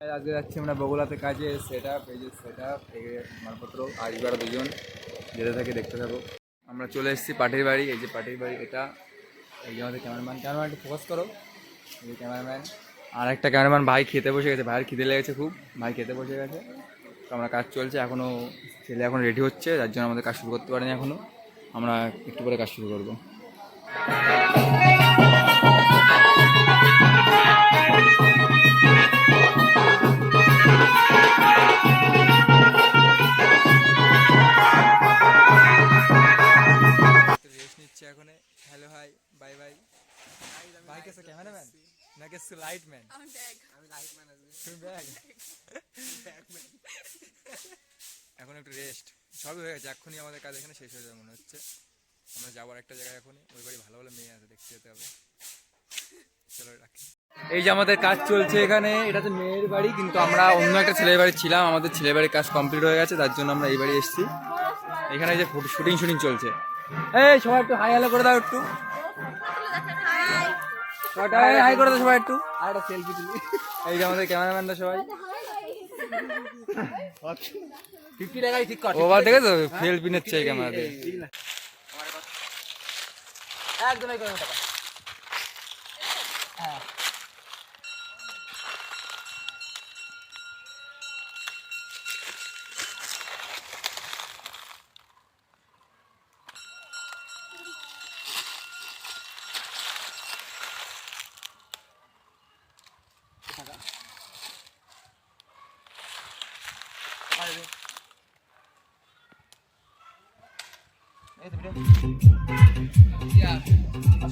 আজকে যাচ্ছি আমরা বগুলাতে কাজে সেট আপ এই যে সেট আপ মালপত্র আর এবার দুজন যেতে থাকি দেখতে থাকো। আমরা চলে এসেছি পাটির বাড়ি, এই যে পাটির বাড়ি, এটা এই যে আমাদের ক্যামেরাম্যান ক্যামেরাম্যান ফোকাস করো। এই যে ক্যামেরাম্যান আর একটা ক্যামেরাম্যান ভাই খেতে বসে গেছে, ভাইয়ের খিদে লেগেছে খুব, ভাই খেতে বসে গেছে। তো আমরা কাজ চলছে এখনও ছেলে এখন রেডি হচ্ছে, যার জন্য আমাদের কাজ শুরু করতে পারিনি এখনও আমরা একটু পরে কাজ শুরু করব। না কেসে লাইটম্যান তুমি ব্যাগ এখন একটু রেস্ট সবই হয়ে গেছে এখনই আমাদের কাজ এখানে শেষ হয়ে যাবে মনে হচ্ছে। আমরা যাব একটা জায়গায় এখনই। ওই বাড়ি ভালো ভালো মেয়ে আছে দেখতে যেতে হবে। চলো রাখি। এই যে আমাদের কাজ চলছে এখানে এটা তো মেয়ের বাড়ি কিন্তু আমরা অন্য একটা ছেলের বাড়ি ছিলাম। আমাদের ছেলের বাড়ির কাজ কমপ্লিট হয়ে গেছে তার জন্য আমরা এই বাড়ি এসেছি। এখানে যে শুটিং শুটিং চলছে। এই সবাই একটু হাই হ্যালো করে দাও একটু। হাই করে দাও সবাই একটু আর একটা সেলফি তুলি এই যে আমাদের ক্যামেরাম্যানরা সবাই ফিফটি ঠিক কর দেখে তো সেলফি নিচ্ছে এই টাকা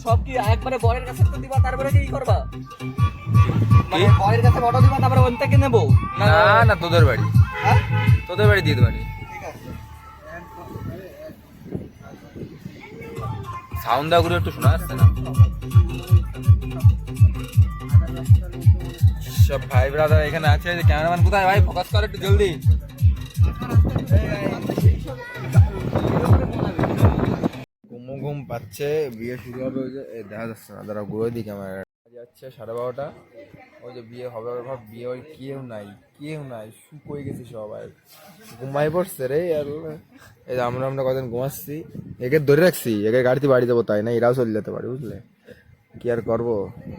সব কি একবারে বরের কাছে তো দিবা তারপরে কি করবা? মানে বরের কাছে বড় দিবা তারপরে ওন থেকে নেব? না না তোদের বাড়ি। হ্যাঁ? তোদের বাড়ি দিয়ে দেবানি সাউন্ড দাগুলো একটু শোনা যাচ্ছে না? সব ভাই ব্রাদার এখানে আছে ক্যামেরাম্যান কোথায়? ভাই ফোকাস কর একটু জলদি। পাচ্ছে, বিয়ে শুরু হবে ওই যে দেখা যাচ্ছে না দাঁড়া ঘুরে দিই ক্যামেরা যাচ্ছে সাড়ে বারোটা। ওই যে বিয়ে হবে ভাব বিয়ে ওই কেউ নাই কেউ নাই শুকোই গেছে সবাই। ঘুমাই পড়ছে রে, আর এই আমরা আমরা কদিন ঘুমাচ্ছি, একে ধরে রাখছি, একে গাড়িতে বাড়ি যাব তাই না, এরাও চলে যেতে পারে, বুঝলে? কি আর করব?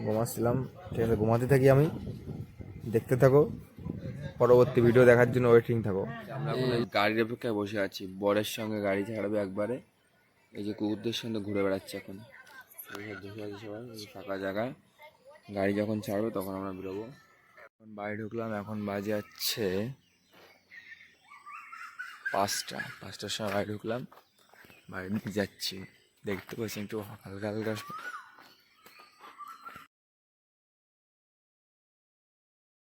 ঘুমাচ্ছিলাম, ঠিক আছে, ঘুমাতে থাকি আমি। দেখতে থাকো, পরবর্তী ভিডিও দেখার জন্য ওয়েটিং থাকো। আমরা গাড়ির অপেক্ষায় বসে আছি, বরের সঙ্গে গাড়ি ছাড়বে একবারে। এই যে কুকুরদের সঙ্গে ঘুরে বেড়াচ্ছে এখন। আছে সবাই ফাঁকা জায়গায়। গাড়ি যখন ছাড়বে তখন আমরা বেরোবো। এখন বাড়ি ঢুকলাম, এখন বাজে যাচ্ছে পাঁচটা। পাঁচটার সময় বাড়ি ঢুকলাম, বাড়ি যাচ্ছি। দেখতে পাচ্ছি একটু হালকা হালকা